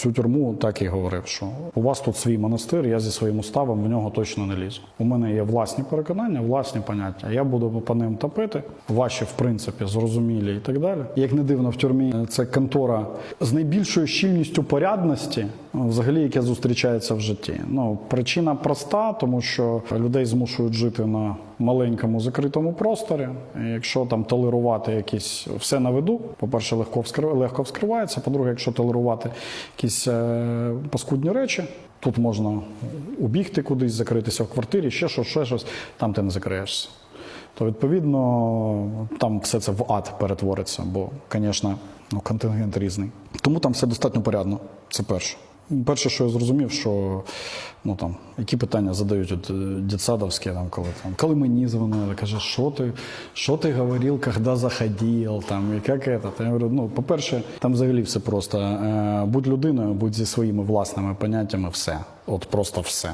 всю тюрму так і говорив, що у вас тут свій монастир, я зі своїм уставом в нього точно не лізу. У мене є власні переконання, власні поняття. Я буду по ним топити. Ваші, в принципі, зрозумілі і так далі. Як не дивно, в тюрмі це контора з найбільшою щільністю порядності, ну, взагалі, яке зустрічається в житті. Ну причина проста, тому що людей змушують жити на маленькому закритому просторі. Якщо там толерувати якісь все на виду, по-перше, легко вскрив, легко вскривається. По-друге, якщо толерувати якісь е, паскудні речі, тут можна убігти кудись, закритися в квартирі, ще щось, ще щось, там ти не закриєшся. То відповідно там все це в ад перетвориться, бо, звісно, ну, контингент різний. Тому там все достатньо порядно. Це перше. Перше, що я зрозумів, що ну там які питання задають от, е, дитсадовські, там, коли там, коли мені дзвонили, каже, що ти, що ти говорив, коли заходив, там, і як це? Я говорю, ну, по-перше, там взагалі все просто. Е, будь людиною, будь зі своїми власними поняттями, все. От просто все.